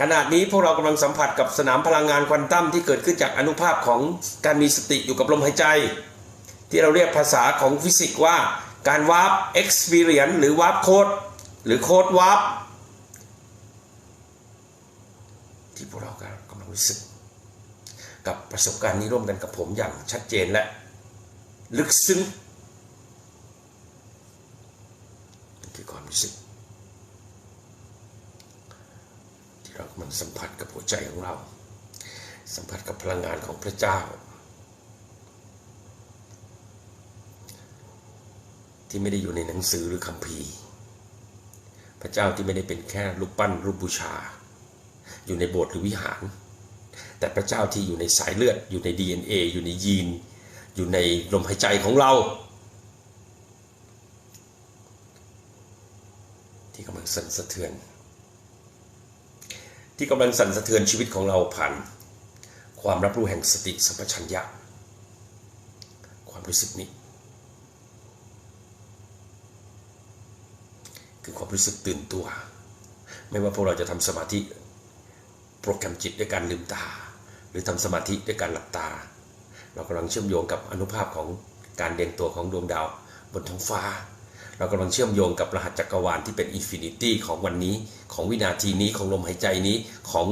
ขณะนี้พวกเรากำลังสัมผัสกับสนามพลังงานควอนตัมที่เกิดขึ้นจากอนุภาพของการมีสติอยู่กับลมหายใจ ที่เราเรียกภาษาของฟิสิกส์ว่าการวาร์ป experience หรือวาร์ปโคดหรือโคดวาร์ปที่พวกเรากำลังรู้สึก กับประสบการณ์นี้ร่วมกันกับผมอย่างชัดเจนและลึกซึ้งนี่คือความรู้สึก ที่ เรากำลังสัมผัสกับหัวใจของเรา สัมผัสกับพลังงานของพระเจ้า ที่ไม่ได้อยู่ในหนังสือหรือคัมภีร์ พระเจ้าที่ไม่ได้เป็นแค่รูปปั้นรูปบูชา อยู่ในโบสถ์หรือวิหาร แต่พระเจ้าที่อยู่ในสายเลือด อยู่ใน DNA อยู่ในยีน อยู่ในลมหายใจของเรา ที่กำลังสั่นสะเทือน ที่กำลังสั่นสะเทือนชีวิตของเราผ่าน ความรับรู้แห่งสติสัมปชัญญะ ความรู้สึกนี้ คือความรู้สึกตื่นตัว ไม่ว่าพวกเราจะทำสมาธิโปรแกรมจิตด้วยการลืมตา หรือทำสมาธิด้วยการหลับตา เรากำลังเชื่อมโยงกับอนุภาพของการเด่นตัวของดวงดาวบนท้องฟ้า เรากำลังเชื่อมโยงกับรหัสจักรวาลที่เป็นอินฟินิตี้ของวันนี้ ของวินาทีนี้ของลมหายใจนี้ของ